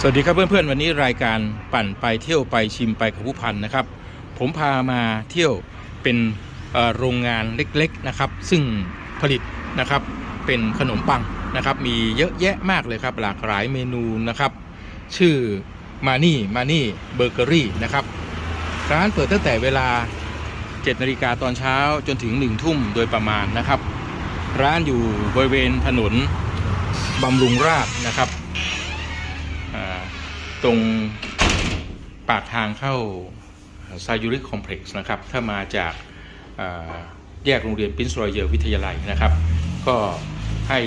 สวัสดีครับเพื่อนๆวันนี้รายการปั่นไปเที่ยวไปชิมไปกับผู้พันนะครับ ผมพามาเที่ยวเป็นโรงงานเล็กๆนะครับ ซึ่งผลิตนะครับเป็นขนมปังนะครับ มีเยอะแยะมากเลยครับ หลากหลายเมนูนะครับ ชื่อมานี่มานี่เบเกอรี่นะครับร้านเปิดตั้งแต่เวลา 7นาฬิกาตอนเช้าจนถึง 1 ทุ่มโดยประมาณนะครับ ร้านอยู่บริเวณถนนบำรุงราษฎร์นะครับ ตรงปากทางเข้าซายูริคอมเพล็กซ์นะครับ ถ้ามาจากาแยกโรงเรียนปินส์รเยอร์วิทยาลัยนะครับ ก็ให้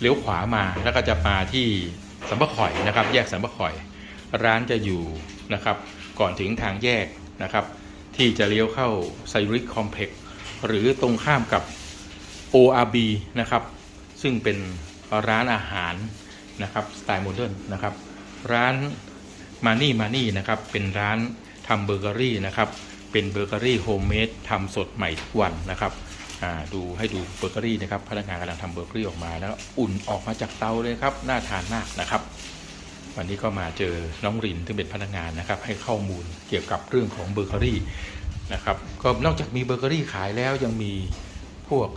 เลี้ยวขวามาแล้วก็จะมาที่สัมปะข่อยนะครับ แยกสัมปะข่อย ร้านจะอยู่นะครับ ก่อนถึงทางแยกนะครับ ที่จะเลี้ยวเข้าไซริคคอมเพล็กซ์หรือตรงข้ามกับ ORB นะครับ ซึ่งเป็นร้านอาหารนะครับ สไตล์โมเดิร์นนะครับ ร้านมานี่มานี่นะครับ เป็นร้านทำเบเกอรี่นะครับ เป็นเบเกอรี่โฮมเมดทำสดใหม่ทุกวันนะครับดูให้ดูเบเกอรี่นะครับพนักงานกำลังทำเบเกอรี่ออกมาแล้วอุ่นออกมาจากเตาเลยครับน่าทานมากนะครับ วันนี้ก็มาเจอน้องรินซึ่เป็นพนักงานนะครับ ให้ข้อมูลเกี่ยวกับเรื่องของเบเกอรี่นะครับก็นอกจากมีเบเกอรี่ขายแล้วยังมีพวก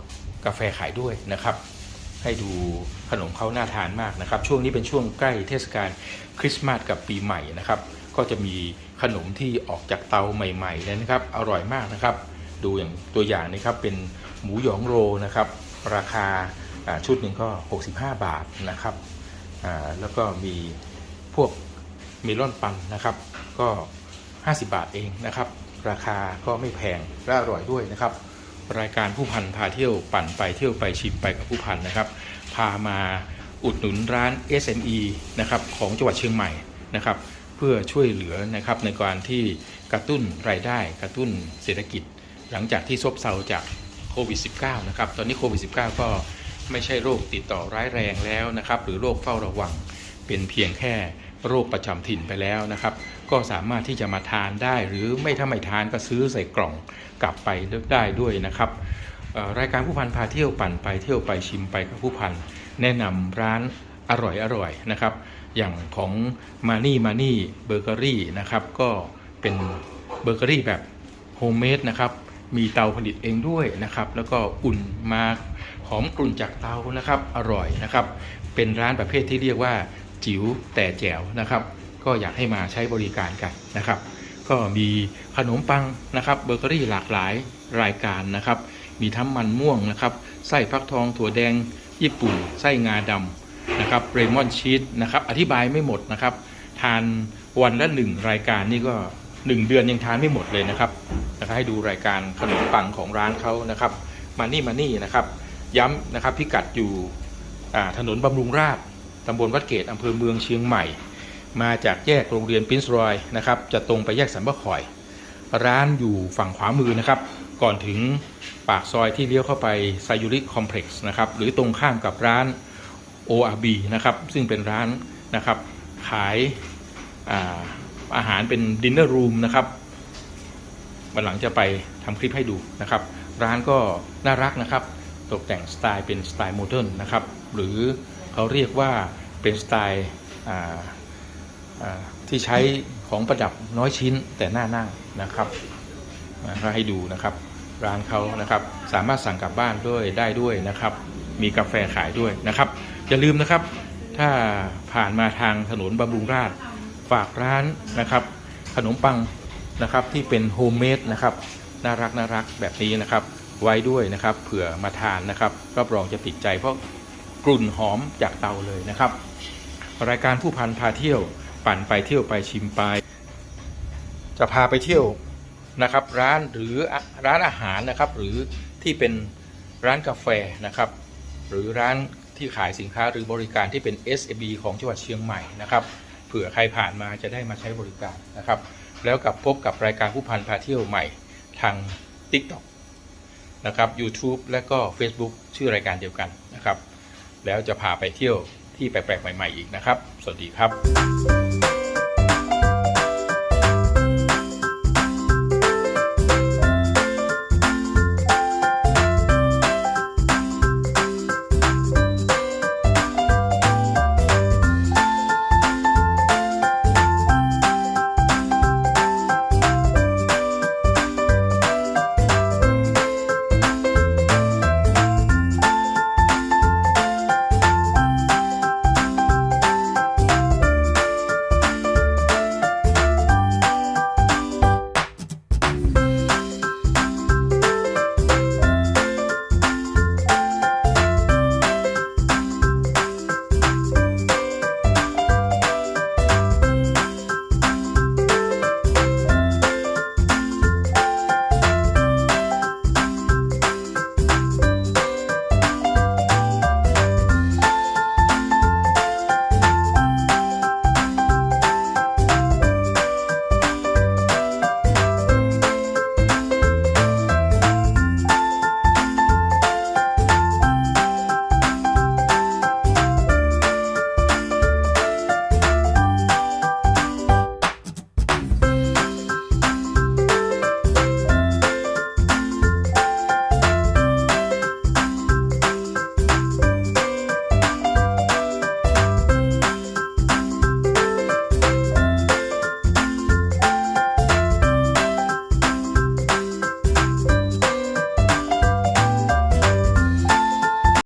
กาแฟขายด้วยนะครับ ให้ดูขนมเขาน่าทานมากนะครับ ช่วงนี้เป็นช่วงใกล้เทศกาลคริสต์มาสกับปีใหม่นะครับ ก็จะมีขนมที่ออกจากเตาใหม่ๆเลยนะครับ อร่อยมากนะครับ ดูอย่างตัวอย่างนี้ครับ เป็นหมูหยองโรนะครับ ราคาชุดหนึ่งก็ 65 บาทนะครับแล้วก็มีพวกเมลอนปันนะครับ ก็ 50 บาทเองนะครับ ราคาก็ไม่แพงและอร่อยด้วยนะครับ รายการผู้พันพาเที่ยวปั่นไปเที่ยวไปชิมไปกับผู้พันนะครับ พามาอุดหนุนร้าน SME นะครับของจังหวัดเชียงใหม่นะครับ เพื่อช่วยเหลือนะครับในการที่กระตุ้นรายได้กระตุ้นเศรษฐกิจ หลังจากที่ซบเซาจากโควิด -19 นะครับ ตอนนี้โควิด -19 ก็ไม่ใช่โรคติดต่อร้ายแรงแล้วนะครับ หรือโรคเฝ้าระวังเป็นเพียงแค่โรคประจำถิ่นไปแล้วนะครับ ก็สามารถที่จะมาทานได้ หรือไม่ถ้าไม่ทานก็ซื้อใส่กล่องกลับไปได้ด้วยนะครับรายการผู้พันพาเที่ยวปั่นไปเที่ยวไปชิมไปกับผู้พันแนะนำร้านอร่อยอร่อยๆนะครับ อย่างของมานี่มานี่เบเกอรี่นะครับก็เป็นเบเกอรี่แบบโฮมเมดนะครับมีเตาผลิตเองด้วยนะครับ แล้วก็อุ่นมาหอมกลุ่นจากเตานะครับ อร่อยนะครับ เป็นร้านประเภทที่เรียกว่าจิ๋วแต่แจ๋วนะครับ ก็อยากให้มาใช้บริการกันนะครับ ก็มีขนมปังนะครับเบเกอรี่หลากหลายรายการนะครับ มีทั้งมันม่วงนะครับไส้ฟักทองถั่วแดง ญี่ปุ่นไส้งาดำนะครับเรมอนชีสนะครับอธิบายไม่หมดนะครับ ทานวันละหนึ่งรายการนี่ก็หนึ่งเดือนยังทานไม่หมดเลยนะครับนะครับให้ดูรายการขนมปังของร้านเขานะครับมานี่มานี่นะครับย้ำนะครับพิกัดอยู่ถนนบำรุงราษฎร์ตำบลวัดเกตอำเภอเมืองเชียงใหม่ มาจากแยกโรงเรียนปรินซ์รอยนะครับจะตรงไปแยกสันปะข่อย ร้านอยู่ฝั่งขวามือนะครับ ก่อนถึงปากซอยที่เลี้ยวเข้าไปไซยูริคอมเพล็กซ์นะครับหรือตรงข้ามกับร้าน ORB นะครับซึ่งเป็นร้านนะครับขายอาอาหารเป็นดินเนอร์รูมนะครับวันหลังจะไปทำคลิปให้ดูนะครับ ร้านก็น่ารักนะครับ ตกแต่งสไตล์เป็นสไตล์โมเดิร์นนะครับ หรือเขาเรียกว่าเป็นสไตล์ ที่ใช้ของประดับน้อยชิ้นแต่น่านั่งนะครับก็ให้ดูนะครับร้านเขานะครับสามารถสั่งกลับบ้านด้วยได้ด้วยนะครับ มีกาแฟขายด้วยนะครับ อย่าลืมนะครับ ถ้าผ่านมาทางถนนบำรุงราษฎร์ฝากร้านนะครับ ขนมปังนะครับที่เป็นโฮมเมดนะครับน่ารักน่ารักแบบนี้นะครับ ไว้ด้วยนะครับเผื่อมาทานนะครับรับรองจะติดใจเพราะกลุ่นหอมจากเตาเลยนะครับ รายการผู้พันพาเที่ยว ปั่นไปเที่ยวไปชิมไป จะพาไปเที่ยวนะครับ ร้านหรือร้านอาหารนะครับ หรือที่เป็นร้านกาแฟนะครับ หรือร้านที่ขายสินค้าหรือบริการที่เป็น SMB ของจังหวัดเชียงใหม่นะครับเผื่อใครผ่านมาจะได้มาใช้บริการนะครับ แล้วกับพบกับรายการผู้พันพาเที่ยวใหม่ทาง TikTok นะครับ YouTube และก็ Facebook ชื่อรายการเดียวกันนะครับ แล้วจะพาไปเที่ยวที่แปลกๆใหม่ ๆ อีกนะครับ สวัสดีครับ